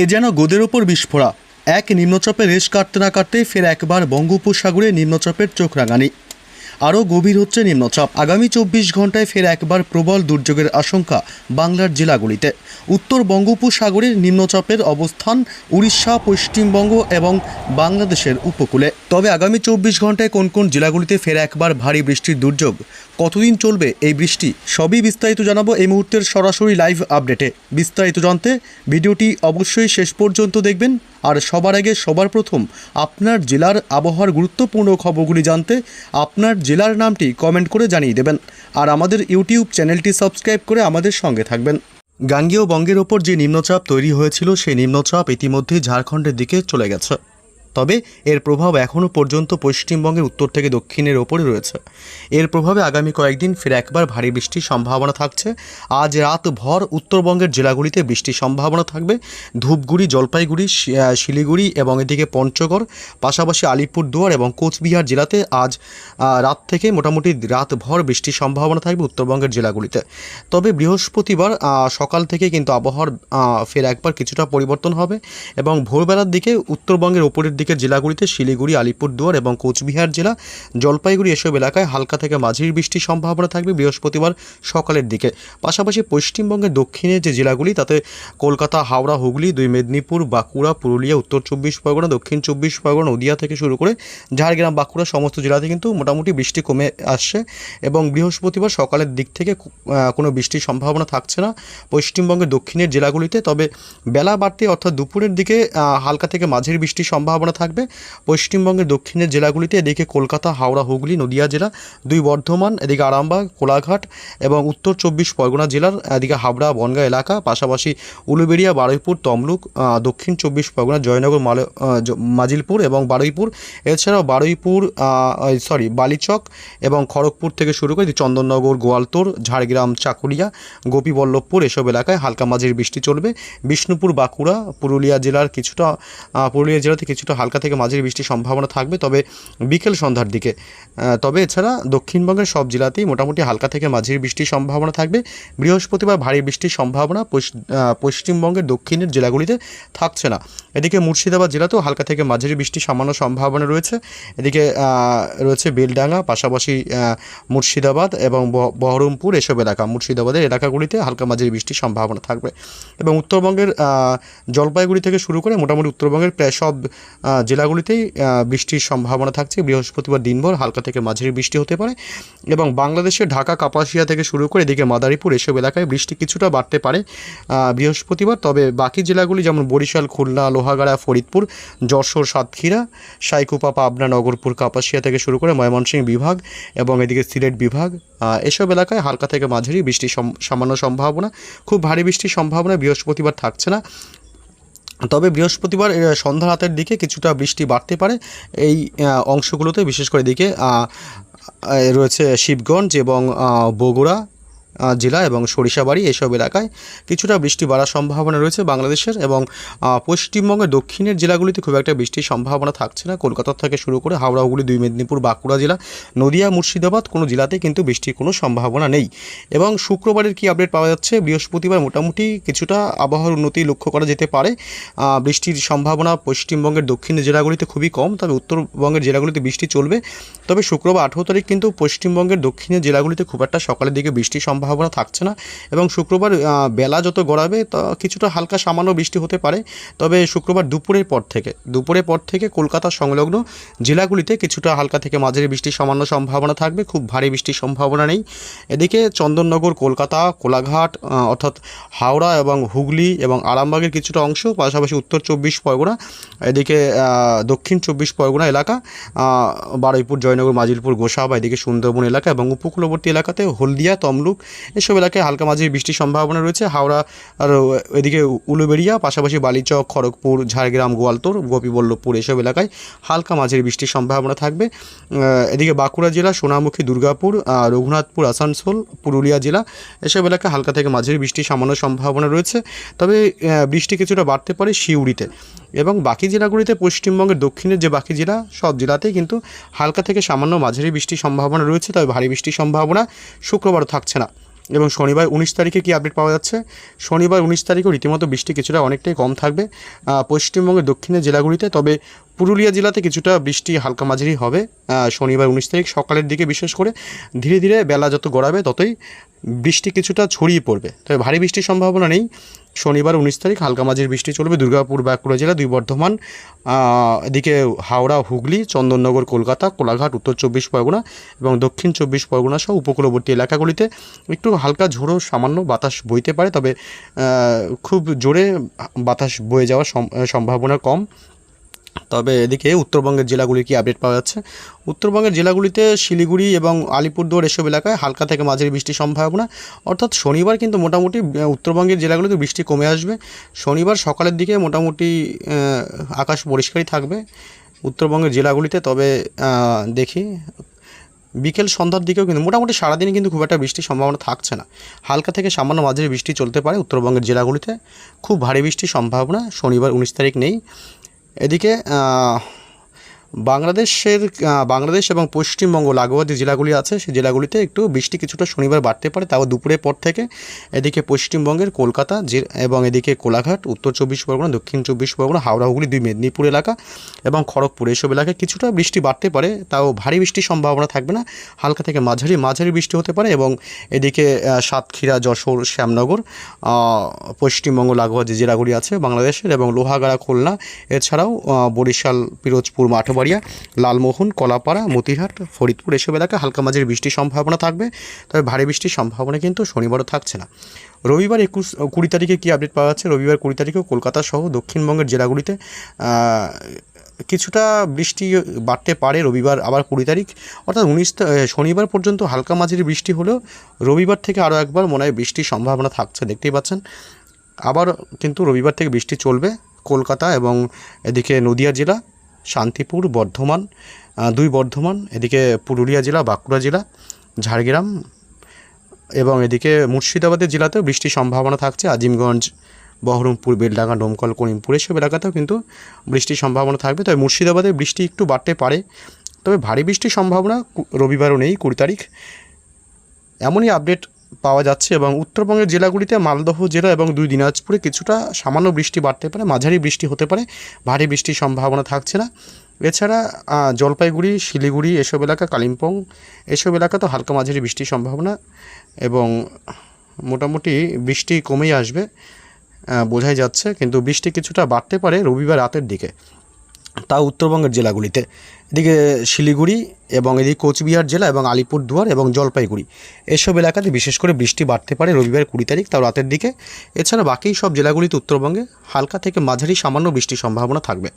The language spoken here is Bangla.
এ যেন গোদের ওপর বিস্ফোরা। এক নিম্নচাপে রেশ কাটতে না কাটতে ফের একবার বঙ্গোপসাগরে নিম্নচাপের চোখ রাঙানি। আরও গভীর হচ্ছে নিম্নচাপ। আগামী চব্বিশ ঘন্টায় ফের একবার প্রবল দুর্যোগের আশঙ্কা বাংলার জেলাগুলিতে। উত্তর বঙ্গোপসাগরের নিম্নচাপের অবস্থান উড়িষ্যা, পশ্চিমবঙ্গ এবং বাংলাদেশের উপকূলে। তবে আগামী চব্বিশ ঘন্টায় কোন কোন জেলাগুলিতে ফের একবার ভারী বৃষ্টির দুর্যোগ? কতদিন চলবে এই বৃষ্টি? সবই বিস্তারিত জানাব এই মুহূর্তের সরাসরি লাইভ আপডেটে বিস্তারিত জানতে ভিডিওটি অবশ্যই শেষ পর্যন্ত দেখবেন। আর সবার আগে, সবার প্রথম আপনার জেলার আবহাওয়ার গুরুত্বপূর্ণ খবরগুলি জানতে আপনার জেলার নামটি কমেন্ট করে জানিয়ে দেবেন। আর আমাদের ইউটিউব চ্যানেলটি সাবস্ক্রাইব করে আমাদের সঙ্গে থাকবেন। গাঙ্গেয় বঙ্গের ওপর যে নিম্নচাপ তৈরি হয়েছিল, সেই নিম্নচাপ ইতিমধ্যে ঝাড়খণ্ডের দিকে চলে গেছে। তবে এর প্রভাব এখনও পর্যন্ত পশ্চিমবঙ্গের উত্তর থেকে দক্ষিণের ওপরে রয়েছে। এর প্রভাবে আগামী কয়েকদিন ফের একবার ভারী বৃষ্টির সম্ভাবনা থাকছে। আজ রাত ভর উত্তরবঙ্গের জেলাগুলিতে বৃষ্টির সম্ভাবনা থাকবে। ধূপগুড়ি, জলপাইগুড়ি শিলিগুড়ি এবং এদিকে পঞ্চগড়, পাশাপাশি আলিপুরদুয়ার এবং কোচবিহার জেলাতে আজ রাত থেকে মোটামুটি রাত ভর বৃষ্টির সম্ভাবনা থাকবে উত্তরবঙ্গের জেলাগুলিতে। তবে বৃহস্পতিবার সকাল থেকে কিন্তু আবহাওয়ার ফের একবার কিছুটা পরিবর্তন হবে এবং ভোরবেলার দিকে উত্তরবঙ্গের ওপরের দিকের জেলাগুলিতে শিলিগুড়ি, আলিপুরদুয়ার এবং কোচবিহার জেলা, জলপাইগুড়ি এসব এলাকায় হালকা থেকে মাঝির বৃষ্টির সম্ভাবনা থাকবে বৃহস্পতিবার সকালের দিকে। পাশাপাশি পশ্চিমবঙ্গের দক্ষিণের যে জেলাগুলি, তাতে কলকাতা, হাওড়া, হুগলি, দুই মেদিনীপুর, বাঁকুড়া, পুরুলিয়া, উত্তর চব্বিশ পরগনা, দক্ষিণ চব্বিশ পরগনা, নদিয়া থেকে শুরু করে ঝাড়গ্রাম, বাঁকুড়া সমস্ত জেলাতে কিন্তু মোটামুটি বৃষ্টি কমে আসছে এবং বৃহস্পতিবার সকালের দিক থেকে কোনো বৃষ্টির সম্ভাবনা থাকছে না পশ্চিমবঙ্গের দক্ষিণের জেলাগুলিতে। তবে বেলা বাড়তে অর্থাৎ দুপুরের দিকে হালকা থেকে মাঝের বৃষ্টির সম্ভাবনা থাকবে। পশ্চিমবঙ্গের দক্ষিণের জেলাগুলিতে এদিকে কলকাতা, হাওড়া, হুগলি, নদিয়া জেলা, দুই বর্ধমান, এদিকে আরামবাগ, কোলাঘাট এবং উত্তর চব্বিশ পরগনা জেলার এদিকে হাবড়া, বনগাঁ এলাকা, পাশাপাশি উলুবেড়িয়া, বারুইপুর, তমলুক দক্ষিণ চব্বিশ পরগনা, জয়নগর, মাল মাজিলপুর এবং বারুইপুর। এছাড়াও বারুইপুর সরি বালিচক এবং খড়গপুর থেকে শুরু করে চন্দননগর, গোয়ালতোর, ঝাড়গ্রাম, চাকুলিয়া, গোপীবল্লভপুর এসব এলাকায় হালকা মাঝির বৃষ্টি চলবে। বিষ্ণুপুর, বাঁকুড়া, পুরুলিয়া জেলার কিছুটা পুরুলিয়া জেলাতে কিছুটা হালকা থেকে মাঝের বৃষ্টির সম্ভাবনা থাকবে, তবে বিকেল সন্ধ্যার দিকে। তবে এছাড়া দক্ষিণবঙ্গের সব জেলাতেই মোটামুটি হালকা থেকে মাঝের বৃষ্টির সম্ভাবনা থাকবে। বৃহস্পতিবার ভারী বৃষ্টির সম্ভাবনা পশ্চিমবঙ্গের দক্ষিণের জেলাগুলিতে থাকছে না। এদিকে মুর্শিদাবাদ জেলাতেও হালকা থেকে মাঝারি বৃষ্টির সামান্য সম্ভাবনা রয়েছে। এদিকে রয়েছে বেলডাঙ্গা, পাশাপাশি মুর্শিদাবাদ এবং বহরমপুর, এসব এলাকা। মুর্শিদাবাদের এলাকাগুলিতে হালকা মাঝারি বৃষ্টির সম্ভাবনা থাকবে। এবং উত্তরবঙ্গের জলপাইগুড়ি থেকে শুরু করে মোটামুটি উত্তরবঙ্গের প্রায় সব জেলাগুলিতেই বৃষ্টির সম্ভাবনা থাকছে। বৃহস্পতিবার দিনভর হালকা থেকে মাঝারি বৃষ্টি হতে পারে এবং বাংলাদেশের ঢাকা, কাপাসিয়া থেকে শুরু করে এদিকে মাদারীপুর এসব এলাকায় বৃষ্টি কিছুটা বাড়তে পারে বৃহস্পতিবার। তবে বাকি জেলাগুলি যেমন বরিশাল, খুলনা, লোহাগাড়া, ফরিদপুর, যশোর, সাতক্ষীরা, সাইকুপা, পাবনা, নগরপুর, কাপাসিয়া থেকে শুরু করে ময়মনসিংহ বিভাগ এবং এদিকে সিলেট বিভাগ এসব এলাকায় হালকা থেকে মাঝারি বৃষ্টির সামান্য সম্ভাবনা। খুব ভারী বৃষ্টির সম্ভাবনা বৃহস্পতিবার থাকছে না। তবে বৃহস্পতিবার সন্ধ্যা রাতের দিকে কিছুটা বৃষ্টি বাড়তে পারে। এই অংশগুলোতে বিশেষ করে আহ, রয়েছে শিবগঞ্জ এবং বগুড়া জেলা এবং সরিষাবাড়ি এসব এলাকায় কিছুটা বৃষ্টি বাড়ার সম্ভাবনা রয়েছে বাংলাদেশের এবং পশ্চিমবঙ্গের দক্ষিণের জেলাগুলিতে খুব একটা বৃষ্টির সম্ভাবনা থাকছে না। কলকাতা থেকে শুরু করে হাওড়া, হুগলি, দুই মেদিনীপুর, বাঁকুড়া জেলা, নদিয়া, মুর্শিদাবাদ কোনো জেলাতে কিন্তু বৃষ্টির কোনো সম্ভাবনা নেই। এবং শুক্রবারের কি আপডেট পাওয়া যাচ্ছে? বৃহস্পতিবার মোটামুটি কিছুটা আবহাওয়ার উন্নতি লক্ষ্য করা যেতে পারে। বৃষ্টির সম্ভাবনা পশ্চিমবঙ্গের দক্ষিণের জেলাগুলিতে খুবই কম, তবে উত্তরবঙ্গের জেলাগুলিতে বৃষ্টি চলবে। তবে শুক্রবার আঠেরো তারিখ কিন্তু পশ্চিমবঙ্গের দক্ষিণের জেলাগুলিতে খুব একটা সকালের দিকে বৃষ্টির সম্ভাবনা থাকছে না। এবং শুক্রবার বেলা যত গড়াবে, তা কিছুটা হালকা সামান্য বৃষ্টি হতে পারে। তবে শুক্রবার দুপুরের পর থেকে, দুপুরের পর থেকে কলকাতা সংলগ্ন জেলাগুলিতে কিছুটা হালকা থেকে মাঝারি বৃষ্টির সামান্য সম্ভাবনা থাকবে। খুব ভারী বৃষ্টির সম্ভাবনা নেই। এদিকে চন্দননগর, কলকাতা, কোলাঘাট অর্থাৎ হাওড়া এবং হুগলি এবং আরামবাগের কিছুটা অংশ, পাশাপাশি উত্তর চব্বিশ পরগনা, এদিকে দক্ষিণ চব্বিশ পরগনা এলাকা বারুইপুর, জয়নগর, মাজিলপুর, গোসাবা, এদিকে সুন্দরবন এলাকা এবং উপকূলবর্তী এলাকাতে হলদিয়া, তমলুক এসব এলাকায় হালকা মাঝারি বৃষ্টির সম্ভাবনা রয়েছে। হাওড়া আর এদিকে উলুবেড়িয়া, পাশাপাশি বালিচক, খড়গপুর, ঝাড়গ্রাম, গোয়ালতোর, গোপীবল্লভপুর এসব এলাকায় হালকা মাঝের বৃষ্টির সম্ভাবনা থাকবে। এদিকে বাঁকুড়া জেলা, সোনামুখী, দুর্গাপুর রঘুনাথপুর, আসানসোল, পুরুলিয়া জেলা এসব এলাকায় হালকা থেকে মাঝারি বৃষ্টির সামান্য সম্ভাবনা রয়েছে। তবে বৃষ্টি কিছুটা বাড়তে পারে সিউড়িতে এবং বাকি জেলাগুলিতে পশ্চিমবঙ্গের দক্ষিণের যে বাকি জেলা, সব জেলাতেই কিন্তু হালকা থেকে সামান্য মাঝারি বৃষ্টির সম্ভাবনা রয়েছে। তবে ভারী বৃষ্টির সম্ভাবনা শুক্রবার থাকছে না। এবং শনিবার উনিশ তারিখে কি আপডেট পাওয়া যাচ্ছে? শনিবার উনিশ তারিখেও রীতিমতো বৃষ্টি কিছুটা অনেকটাই কম থাকবে পশ্চিমবঙ্গের দক্ষিণের জেলাগুলিতে। তবে পুরুলিয়া জেলাতে কিছুটা বৃষ্টি হালকা মাঝারি হবে শনিবার উনিশ তারিখ সকালের দিকে বিশেষ করে ধীরে ধীরে বেলা যত গড়াবে ততই বৃষ্টি কিছুটা ছড়িয়ে পড়বে। তবে ভারী বৃষ্টির সম্ভাবনা নেই। শনিবার উনিশ তারিখ হালকা মাঝির বৃষ্টি চলবে। দুর্গাপুর, বাঁকুড়া জেলা দুই বর্ধমান এদিকে হাওড়া, হুগলি, চন্দননগর, কলকাতা, কোলাঘাট, উত্তর চব্বিশ পরগনা এবং দক্ষিণ চব্বিশ পরগনা সহ উপকূলবর্তী এলাকাগুলিতে একটু হালকা ঝোড়ো সামান্য বাতাস বইতে পারে। তবে খুব জোরে বাতাস বয়ে যাওয়ার সম- সম্ভাবনা কম। তবে এদিকে উত্তরবঙ্গের জেলাগুলি কি আপডেট পাওয়া যাচ্ছে? উত্তরবঙ্গের জেলাগুলিতে শিলিগুড়ি এবং আলিপুরদুয়ার এসব এলাকায় হালকা থেকে মাঝারি বৃষ্টির সম্ভাবনা। অর্থাৎ শনিবার কিন্তু মোটামুটি উত্তরবঙ্গের জেলাগুলিতে বৃষ্টি কমে আসবে। শনিবার সকালের দিকে মোটামুটি আকাশ পরিষ্কারই থাকবে উত্তরবঙ্গের জেলাগুলিতে। তবে দেখি, বিকেল সন্ধ্যার দিকেও কিন্তু মোটামুটি সারাদিনই কিন্তু খুব একটা বৃষ্টির সম্ভাবনা থাকছে না। হালকা থেকে সামান্য মাঝারি বৃষ্টি চলতে পারে উত্তরবঙ্গের জেলাগুলিতে। খুব ভারী বৃষ্টির সম্ভাবনা শনিবার উনিশ তারিখ নেই। এদিকে বাংলাদেশের বাংলাদেশ এবং পশ্চিমবঙ্গ লাগোয়া যে জেলাগুলি আছে, সেই জেলাগুলিতে একটু বৃষ্টি কিছুটা শনিবার বাড়তে পারে। তাও দুপুরের পর থেকে এদিকে পশ্চিমবঙ্গের কলকাতা এবং এদিকে কোলাঘাট, উত্তর চব্বিশ পরগনা, দক্ষিণ চব্বিশ পরগনা, হাওড়া, হুগলি, দুই মেদিনীপুর এলাকা এবং খড়গপুর এইসব এলাকায় কিছুটা বৃষ্টি বাড়তে পারে। তাও ভারী বৃষ্টির সম্ভাবনা থাকবে না। হালকা থেকে মাঝারি মাঝারি বৃষ্টি হতে পারে এবং এদিকে সাতক্ষীরা, যশোর, শ্যামনগর পশ্চিমবঙ্গ লাগোয়া যে জেলাগুলি আছে বাংলাদেশের এবং লোহাগাড়া, খুলনা, এছাড়াও বরিশাল, পিরোজপুর মাঠবাড়িয়া লালমোহন, কলাপাড়া, মতিহাট, ফরিদপুর এসব এলাকায় হালকা মাঝারি বৃষ্টির সম্ভাবনা থাকবে, তবে ভারী বৃষ্টির সম্ভাবনা কিন্তু শনিবারও থাকছে না। রবিবার একুশ কুড়ি তারিখে কী আপডেট পাওয়া যাচ্ছে? রবিবার কুড়ি তারিখেও কলকাতা সহ দক্ষিণবঙ্গের জেলাগুলিতে কিছুটা বৃষ্টি বাড়তে পারে রবিবার, আবার কুড়ি তারিখ। অর্থাৎ উনিশ শনিবার পর্যন্ত হালকা মাঝারি বৃষ্টি হলেও রবিবার থেকে আরও একবার মনে হয় বৃষ্টির সম্ভাবনা থাকছে, দেখতেই পাচ্ছেন। আবার কিন্তু রবিবার থেকে বৃষ্টি চলবে কলকাতা এবং এদিকে নদিয়া জেলা। শান্তিপুর, বর্ধমান দুই বর্ধমান, এদিকে পুরুলিয়া জেলা, বাঁকুড়া জেলা, ঝাড়গ্রাম এবং এদিকে মুর্শিদাবাদের জেলাতেও বৃষ্টির সম্ভাবনা থাকছে। আজিমগঞ্জ, বহরমপুর, বেলডাঙ্গা, ডোমকল, করিমপুর এসব এলাকাতেও কিন্তু বৃষ্টির সম্ভাবনা থাকবে। তবে মুর্শিদাবাদে বৃষ্টি একটু বাড়তে পারে, তবে ভারী বৃষ্টির সম্ভাবনা রবিবারও নেই, কুড়ি তারিখ। এমনই আপডেট পাওয়া যাচ্ছে এবং উত্তরবঙ্গের জেলাগুলিতে মালদহ জেলা এবং দুই দিনাজপুরে কিছুটা সামান্য বৃষ্টি বাড়তে পারে, মাঝারি বৃষ্টি হতে পারে, ভারী বৃষ্টির সম্ভাবনা থাকছে না। এছাড়া জলপাইগুড়ি, শিলিগুড়ি এসব এলাকা, কালিম্পং এসব এলাকা তো হালকা মাঝারি বৃষ্টির সম্ভাবনা এবং মোটামুটি বৃষ্টি কমেই আসবে বোঝাই যাচ্ছে। কিন্তু বৃষ্টি কিছুটা বাড়তে পারে রবিবার রাতের দিকে। তা উত্তরবঙ্গের জেলাগুলিতে। এদিকে শিলিগুড়ি এবং এদিকে কোচবিহার জেলা এবং আলিপুরদুয়ার এবং জলপাইগুড়ি। এসব এলাকাতে বিশেষ করে বৃষ্টি বাড়তে পারে রবিবার কুড়ি তারিখ, তাও রাতের দিকে। এছাড়া বাকি সব জেলাগুলিতে উত্তরবঙ্গে হালকা থেকে মাঝারি সামান্য বৃষ্টির সম্ভাবনা থাকবে।